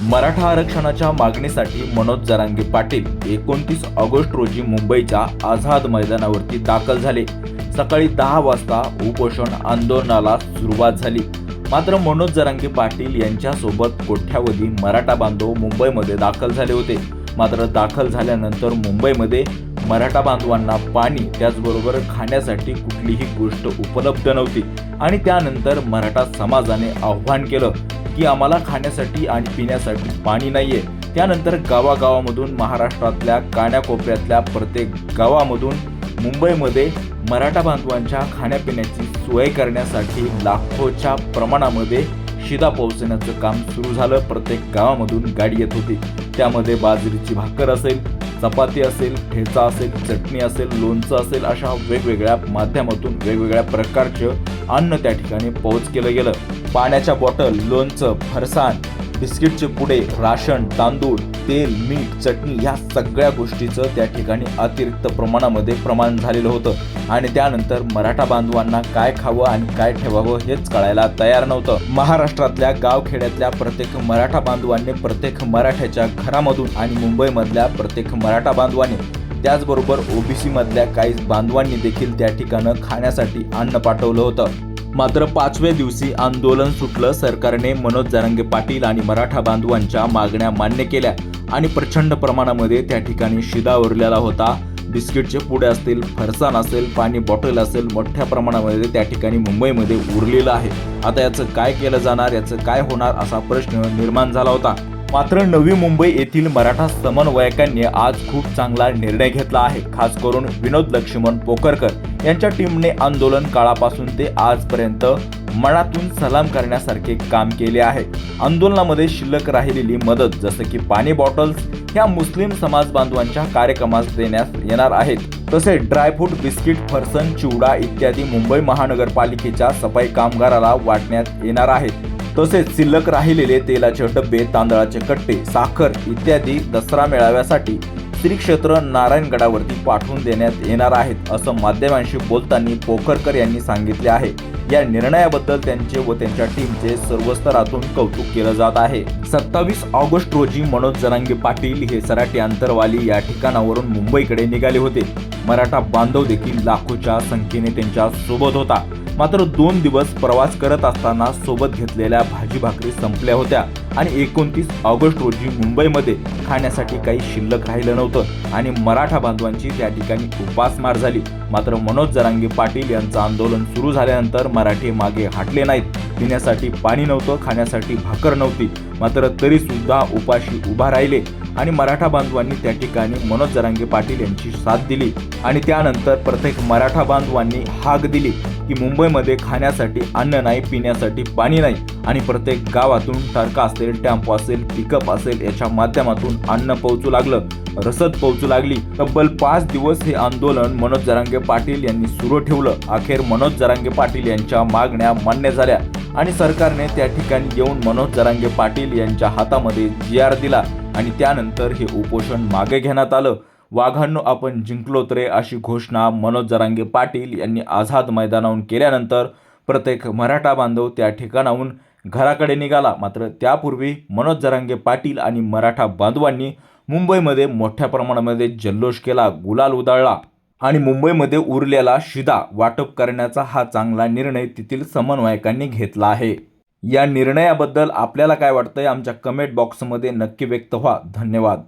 मराठा आरक्षणाच्या मागणीसाठी मनोज जरांगे पाटील एकोणतीस ऑगस्ट रोजी मुंबईच्या आझाद मैदानावरती दाखल झाले. सकाळी दहा वाजता उपोषण आंदोलनाला सुरुवात झाली. मात्र मनोज जरांगे पाटील यांच्यासोबत कोठ्यावधी मराठा बांधव मुंबईमध्ये दाखल झाले होते. मात्र दाखल झाल्यानंतर मुंबईमध्ये मराठा बांधवांना पाणी त्याचबरोबर खाण्यासाठी कुठलीही गोष्ट उपलब्ध नव्हती आणि त्यानंतर मराठा समाजाने आव्हान केलं. की आम्हाला खाण्यासाठी आणि पिण्यासाठी पाणी नाहीये. त्यानंतर गावागावामधून महाराष्ट्रातल्या कान्याकोपऱ्यातल्या प्रत्येक गावामधून मुंबईमध्ये मराठा बांधवांच्या खाण्यापिण्याची सोय करण्यासाठी लाखोच्या प्रमाणामध्ये शिदा पोहोचण्याचं काम सुरू झालं. प्रत्येक गावामधून गाडी येत होती. त्यामध्ये बाजरीची भाकर असेल चपाती असेल ठेचा असेल चटणी असेल लोणचं असेल अशा वेगवेगळ्या माध्यमातून वेगवेगळ्या प्रकारचं अन्न त्या ठिकाणी पोहोच केलं गेलं. पाण्याच्या बॉटल लोणचं फरसाण बिस्किटचे पुडे राशन तांदूळ तेल मीठ चटणी ह्या सगळ्या गोष्टीचं त्या ठिकाणी अतिरिक्त प्रमाणामध्ये प्रमाण झालेलं होतं. आणि त्यानंतर मराठा बांधवांना काय खावं आणि काय ठेवावं हेच कळायला तयार नव्हतं. महाराष्ट्रातल्या गावखेड्यातल्या प्रत्येक मराठा बांधवांनी प्रत्येक मराठ्याच्या घरामधून आणि मुंबईमधल्या प्रत्येक मराठा बांधवाने त्याचबरोबर ओबीसी मधल्या काही बांधवांनी देखील त्या ठिकाणं खाण्यासाठी अन्न पाठवलं होतं. मात्र पाचव्या दिवशी आंदोलन सुटलं सरकारने मनोज जारंगे पाटील आणि मराठा बांधवांच्या मागण्या मान्य केल्या आणि प्रचंड प्रमाणामध्ये त्या ठिकाणी शिदा उरलेला होता. बिस्किटचे पुडे असतील फरसाण असेल पाणी बॉटल असेल मोठ्या प्रमाणामध्ये त्या ठिकाणी मुंबईमध्ये उरलेलं आहे. आता याचं काय केलं जाणार याचं काय होणार असा प्रश्न निर्माण झाला होता. मात्र नवी मुंबई येथील मराठा समन्वयकांनी आज खूप चांगला निर्णय घेतला आहे. खास करून विनोद लक्ष्मण पोकरकर यांच्या टीमने आंदोलन काळापासून ते आजपर्यंत मनातून सलाम करण्यासारखे काम केले आहे. आंदोलनामध्ये शिल्लक राहिलेली मदत जसं की पाणी बॉटल्स ह्या मुस्लिम समाज बांधवांच्या कार्यक्रमास देण्यात येणार आहेत. तसे ड्रायफ्रूट बिस्किट फरसन चिवडा इत्यादी मुंबई महानगरपालिकेच्या सफाई कामगाराला वाटण्यात येणार आहेत तसेच शिल्लक राहिलेले तेलाचे डब्बे तांदळाचे कट्टे साखर इत्यादी दसरा मेळाव्यासाठी श्री क्षेत्र नारायणगडावरती पाठवून देण्यात येणार आहेत असं माध्यमांशी बोलताना पोखरकर यांनी सांगितले आहे. या निर्णयाबद्दल त्यांचे व त्यांच्या टीमचे सर्व स्तरातून कौतुक केलं जात आहे. सत्तावीस ऑगस्ट रोजी मनोज जरांगे पाटील हे सराटी अंतरवाली या ठिकाणावरून मुंबईकडे निघाले होते. मराठा बांधव देखील लाखोच्या संख्येने त्यांच्यासोबत होता. मात्र दोन दिवस प्रवास करत असताना सोबत घेतलेल्या भाजी भाकरी संपल्या होत्या. आणि एकोणतीस ऑगस्ट रोजी मुंबईमध्ये खाण्यासाठी काही शिल्लक राहिलं नव्हतं आणि मराठा बांधवांची त्या ठिकाणी उपासमार झाली. मात्र मनोज जरांगे पाटील यांचं आंदोलन सुरू झाल्यानंतर मराठी मागे हटले नाहीत. पिण्यासाठी पाणी नव्हतं खाण्यासाठी भाकर नव्हती. मात्र तरी सुद्धा उपाशी उभा राहिले. आणि मराठा बांधवांनी त्या ठिकाणी मनोज जरांगे पाटील यांची साथ दिली. आणि त्यानंतर प्रत्येक मराठा बांधवांनी हाक दिली की मुंबईमध्ये खाण्यासाठी अन्न नाही पिण्यासाठी पाणी नाही. आणि प्रत्येक गावातून टरका असेल टॅम्पो असेल पिकअप असेल याच्या माध्यमातून अन्न पोहोचू लागलं रसद पोहोचू लागली. तब्बल पाच दिवस हे आंदोलन मनोज जरांगे पाटील यांनी सुरू ठेवलं. अखेर मनोज जरांगे पाटील यांच्या मागण्या मान्य झाल्या आणि सरकारने त्या ठिकाणी येऊन मनोज जरांगे पाटील यांच्या हातामध्ये जी आर दिला. आणि त्यानंतर हे उपोषण मागे घेण्यात आलं. वाघांनो आपण जिंकलोत रे अशी घोषणा मनोज जरांगे पाटील यांनी आझाद मैदानाहून केल्यानंतर प्रत्येक मराठा बांधव त्या ठिकाणाहून घराकडे निघाला. मात्र त्यापूर्वी मनोज जरांगे पाटील आणि मराठा बांधवांनी मुंबईमध्ये मोठ्या प्रमाणामध्ये जल्लोष केला गुलाल उधळला आणि मुंबईमध्ये उरलेला शिदा वाटप करण्याचा हा चांगला निर्णय तेथील समन्वयकांनी घेतला आहे. या निर्णयाबद्दल आपल्याला काय वाटतं आहे आमच्या कमेंट बॉक्समध्ये नक्की व्यक्त व्हा. धन्यवाद.